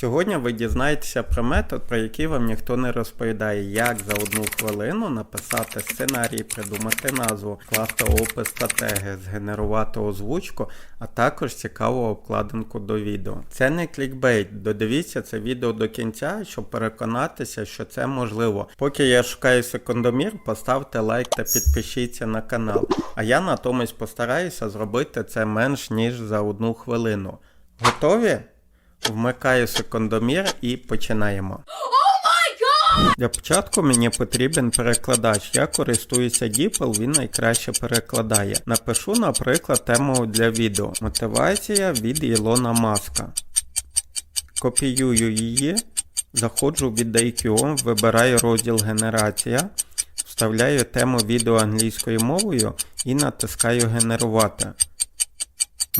Сьогодні ви дізнаєтеся про метод, про який вам ніхто не розповідає, як за одну хвилину написати сценарій, придумати назву, скласти опис та теги, згенерувати озвучку, а також цікаву обкладинку до відео. Це не клікбейт. Додивіться це відео до кінця, щоб переконатися, що це можливо. Поки я шукаю секундомір, поставте лайк та підпишіться на канал. А я натомість постараюся зробити це менш ніж за одну хвилину. Готові? Вмикаю секундомір і починаємо. Для початку мені потрібен перекладач. Я користуюся DeepL, він найкраще перекладає. Напишу, наприклад, тему для відео. Мотивація від Ілона Маска. Копіюю її, заходжу від IQOM, вибираю розділ Генерація, вставляю тему відео англійською мовою і натискаю Генерувати.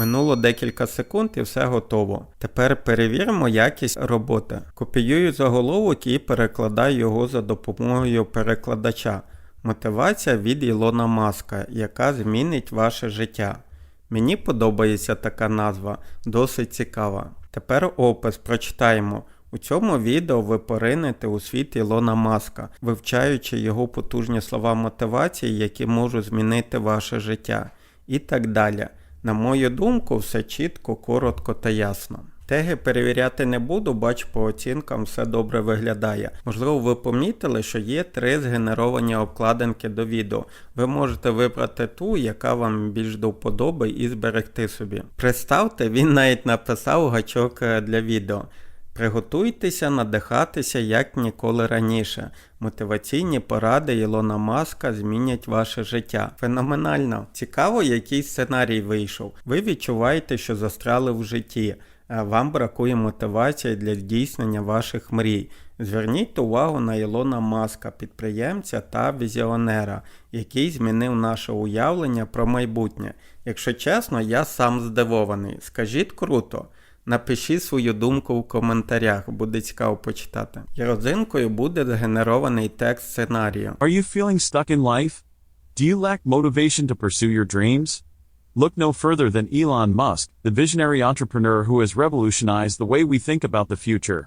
Минуло декілька секунд і все готово. Тепер перевіримо якість роботи. Копіюю заголовок і перекладаю його за допомогою перекладача. Мотивація від Ілона Маска, яка змінить ваше життя. Мені подобається така назва, досить цікава. Тепер опис прочитаємо. У цьому відео ви поринете у світ Ілона Маска, вивчаючи його потужні слова мотивації, які можуть змінити ваше життя. І так далі. На мою думку, все чітко, коротко та ясно. Теги перевіряти не буду, бач по оцінкам все добре виглядає. Можливо, ви помітили, що є три згенеровані обкладинки до відео. Ви можете вибрати ту, яка вам більш до вподоби, і зберегти собі. Представте, він навіть написав гачок е, для відео. Приготуйтеся надихатися як ніколи раніше. Мотиваційні поради Ілона Маска змінять ваше життя. Феноменально. Цікаво, який сценарій вийшов. Ви відчуваєте, що застряли в житті. Вам бракує мотивації для здійснення ваших мрій. Зверніть увагу на Ілона Маска, підприємця та візіонера, який змінив наше уявлення про майбутнє. Якщо чесно, я сам здивований. Скажіть круто. Напишіть свою думку в коментарях, буде цікаво почитати. І родзинкою буде згенерований текст сценарію. Are you feeling stuck in life? Do you lack motivation to pursue your dreams? Look no further than Elon Musk, the visionary entrepreneur who has revolutionized the way we think about the future.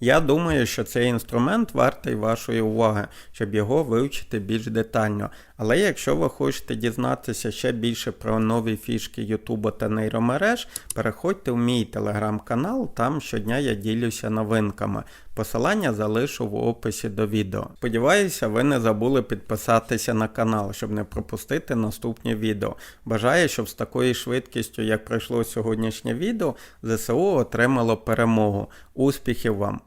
Я думаю, що цей інструмент вартий вашої уваги, щоб його вивчити більш детально. Але якщо ви хочете дізнатися ще більше про нові фішки Ютуба та нейромереж, переходьте в мій телеграм-канал, там щодня я ділюся новинками. Посилання залишу в описі до відео. Сподіваюся, ви не забули підписатися на канал, щоб не пропустити наступні відео. Бажаю, щоб з такою швидкістю, як пройшло сьогоднішнє відео, ЗСУ отримало перемогу. Успіхів вам!